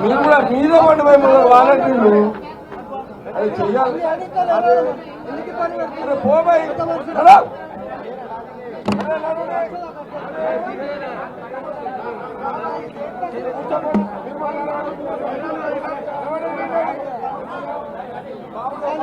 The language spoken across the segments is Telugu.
మీరు కూడా మీరే పడి మిమ్మల్ని వాలంటీర్లు అది చెయ్యాలి పోబాయి హలో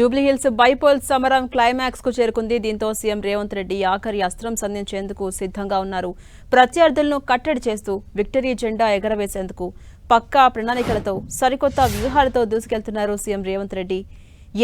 జూబ్లీహిల్స్ బైపోల్ సమరం క్లైమాక్స్కు చేరుకుంది. దీంతో సీఎం రేవంత్ రెడ్డి ఆఖరి అస్త్రం సంధించేందుకు సిద్ధంగా ఉన్నారు. ప్రత్యర్థులను కట్టడి చేస్తూ విక్టరీ జెండా ఎగరవేసేందుకు పక్కా ప్రణాళికలతో సరికొత్త వ్యూహాలతో దూసుకెళ్తున్నారు సీఎం రేవంత్ రెడ్డి.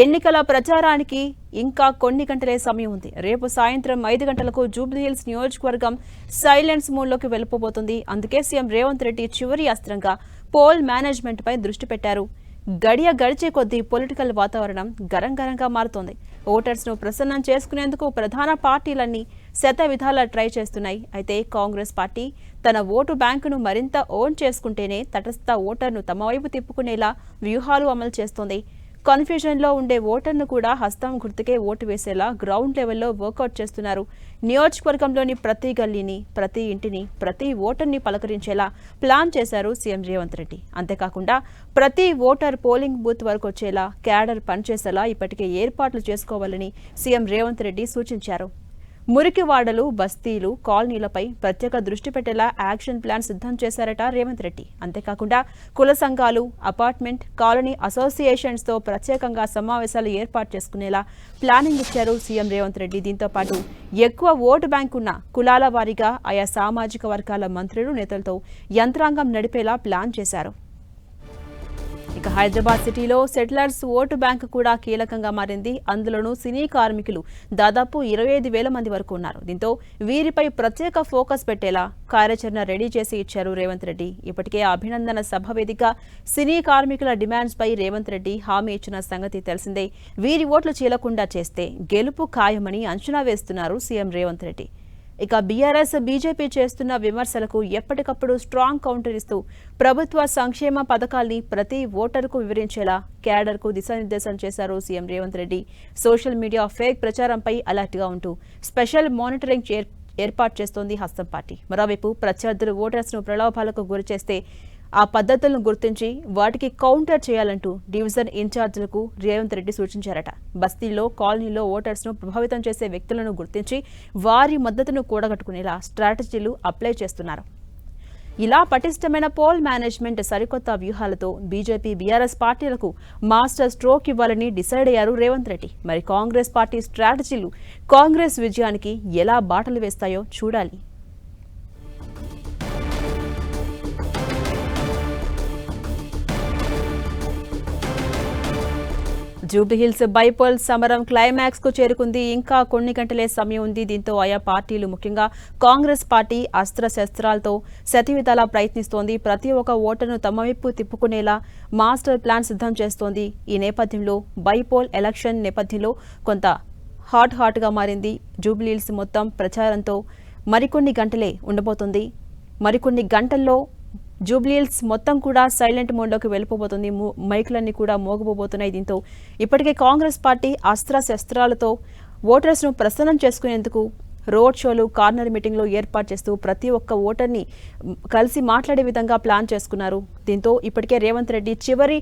ఎన్నికల ప్రచారానికి ఇంకా కొన్ని గంటలే సమయం ఉంది. రేపు సాయంత్రం ఐదు గంటలకు జూబ్లీహిల్స్ నియోజకవర్గం సైలెన్స్ మూడ్లోకి వెళ్ళిపోబోతుంది. అందుకే సీఎం రేవంత్ రెడ్డి చివరి అస్త్రంగా పోల్ మేనేజ్మెంట్పై దృష్టి పెట్టారు. గడియ గడిచే కొద్దీ పొలిటికల్ వాతావరణం గరంగరంగా మారుతోంది. ఓటర్స్ను ప్రసన్నం చేసుకునేందుకు ప్రధాన పార్టీలన్నీ శత విధాలా ట్రై చేస్తున్నాయి. అయితే కాంగ్రెస్ పార్టీ తన ఓటు బ్యాంకును మరింత ఓన్ చేసుకుంటేనే తటస్థ ఓటర్ను తమ వైపు తిప్పుకునేలా వ్యూహాలు అమలు చేస్తోంది. కన్ఫ్యూజన్లో ఉండే ఓటర్ను కూడా హస్తం గుర్తుకే ఓటు వేసేలా గ్రౌండ్ లెవెల్లో వర్కౌట్ చేస్తున్నారు. నియోజకవర్గంలోని ప్రతి గల్లీని ప్రతి ఇంటిని ప్రతి ఓటర్ని పలకరించేలా ప్లాన్ చేశారు సీఎం రేవంత్ రెడ్డి. అంతేకాకుండా ప్రతి ఓటర్ పోలింగ్ బూత్ వరకు వచ్చేలా క్యాడర్ పనిచేసేలా ఇప్పటికే ఏర్పాట్లు చేసుకోవాలని సీఎం రేవంత్ రెడ్డి సూచించారు. మురికివాడలు బస్తీలు కాలనీలపై ప్రత్యేక దృష్టి పెట్టేలా యాక్షన్ ప్లాన్ సిద్ధం చేశారట రేవంత్ రెడ్డి. అంతేకాకుండా కుల సంఘాలు అపార్ట్మెంట్ కాలనీ అసోసియేషన్స్తో ప్రత్యేకంగా సమావేశాలు ఏర్పాటు చేసుకునేలా ప్లానింగ్ ఇచ్చారు సీఎం రేవంత్ రెడ్డి. దీంతో పాటు ఎక్కువ ఓటు బ్యాంక్ ఉన్న కులాల వారీగా ఆయా సామాజిక వర్గాల మంత్రులు నేతలతో యంత్రాంగం నడిపేలా ప్లాన్ చేశారు. ఇక హైదరాబాద్ సిటీలో సెటిలర్స్ ఓటు బ్యాంక్ కూడా కీలకంగా మారింది. అందులోనూ సినీ కార్మికులు దాదాపు ఇరవై ఐదు వేల మంది వరకు ఉన్నారు. దీంతో వీరిపై ప్రత్యేక ఫోకస్ పెట్టేలా కార్యాచరణ రెడీ చేసి ఇచ్చారు రేవంత్ రెడ్డి. ఇప్పటికే అభినందన సభ వేదిక సినీ కార్మికుల డిమాండ్స్పై రేవంత్ రెడ్డి హామీ ఇచ్చిన సంగతి తెలిసిందే. వీరి ఓట్లు చీలకుండా చేస్తే గెలుపు ఖాయమని అంచనా వేస్తున్నారు సీఎం రేవంత్ రెడ్డి. ఇక బీఆర్ఎస్ బీజేపీ చేస్తున్న విమర్శలకు ఎప్పటికప్పుడు స్ట్రాంగ్ కౌంటర్ ఇస్తూ ప్రభుత్వ సంక్షేమ పథకాల్ని ప్రతి ఓటరుకు వివరించేలా క్యాడర్కు దిశానిర్దేశం చేశారు CM Revanth Reddy. Social media fake ప్రచారంపై అలర్ట్గా ఉంటూ స్పెషల్ మానిటరింగ్ ఏర్- ఏర్పాటు చేస్తోంది హస్తం పార్టీ. మరోవైపు ప్రత్యర్థులు ఓటర్స్ను ప్రలోభాలకు గురిచేస్తే ఆ పద్ధతులను గుర్తించి వాటికి కౌంటర్ చేయాలంటూ డివిజన్ ఇన్ఛార్జీలకు రేవంత్ రెడ్డి సూచించారట. బస్తీల్లో కాలనీలో ఓటర్స్ను ప్రభావితం చేసే వ్యక్తులను గుర్తించి వారి మద్దతును కూడగట్టుకునేలా స్ట్రాటజీలు అప్లై చేస్తున్నారు. ఇలా పటిష్టమైన పోల్ మేనేజ్మెంట్ సరికొత్త వ్యూహాలతో బీజేపీ బీఆర్ఎస్ పార్టీలకు మాస్టర్ స్ట్రోక్ ఇవ్వాలని డిసైడ్ అయ్యారు రేవంత్ రెడ్డి. మరి కాంగ్రెస్ పార్టీ స్ట్రాటజీలు కాంగ్రెస్ విజయానికి ఎలా బాటలు వేస్తాయో చూడాలి. జూబ్లీహిల్స్ బైపోల్ సమరం క్లైమాక్స్కు చేరుకుంది. ఇంకా కొన్ని గంటలే సమయం ఉంది. దీంతో ఆయా పార్టీలు ముఖ్యంగా కాంగ్రెస్ పార్టీ అస్త్ర శస్త్రాలతో శతివిధాలా ప్రయత్నిస్తోంది. ప్రతి ఒక్క ఓటర్ను తమ వైపు తిప్పుకునేలా మాస్టర్ ప్లాన్ సిద్ధం చేస్తోంది. ఈ నేపథ్యంలో బైపోల్ ఎలక్షన్ నేపథ్యంలో కొంత హాట్ హాట్గా మారింది. జూబ్లీహిల్స్ మొత్తం ప్రచారంతో మరికొన్ని గంటలే ఉండబోతుంది. మరికొన్ని గంటల్లో జూబ్లీల్స్ మొత్తం కూడా సైలెంట్ మోడ్లోకి వెళ్ళిపోబోతుంది. మైకులన్నీ కూడా మోగబోతున్నాయి దీంతో. ఇప్పటికే కాంగ్రెస్ పార్టీ అస్త్ర శస్త్రాలతో ఓటర్స్ను ప్రసన్నం చేసుకునేందుకు రోడ్ షోలు కార్నర్ మీటింగ్లు ఏర్పాటు చేస్తూ ప్రతి ఒక్క ఓటర్ని కలిసి మాట్లాడే విధంగా ప్లాన్ చేసుకున్నారు. దీంతో ఇప్పటికే రేవంత్ రెడ్డి చివరి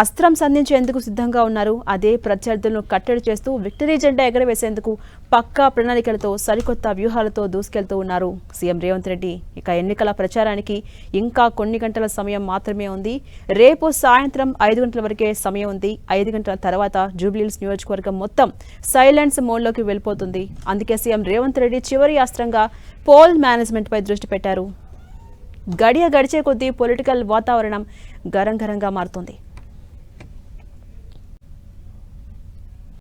అస్త్రం సంధించేందుకు సిద్ధంగా ఉన్నారు. అదే ప్రత్యర్థులను కట్టడి చేస్తూ విక్టరీ జెండా ఎగరవేసేందుకు పక్కా ప్రణాళికలతో సరికొత్త వ్యూహాలతో దూసుకెళ్తూ ఉన్నారు. సీఎం రేవంత్ రెడ్డి ఇక ఎన్నికల ప్రచారానికి ఇంకా కొన్ని గంటల సమయం మాత్రమే ఉంది. రేపు సాయంత్రం ఐదు గంటల వరకే సమయం ఉంది. ఐదు గంటల తర్వాత జూబ్లీహిల్స్ నియోజకవర్గం మొత్తం సైలెన్స్ మోడ్లోకి వెళ్ళిపోతుంది. అందుకే సీఎం రేవంత్ రెడ్డి చివరి అస్త్రంగా పోల్ మేనేజ్మెంట్పై దృష్టి పెట్టారు. గడియ గడిచే కొద్దీ పొలిటికల్ వాతావరణం గరంగరంగా మారుతోంది.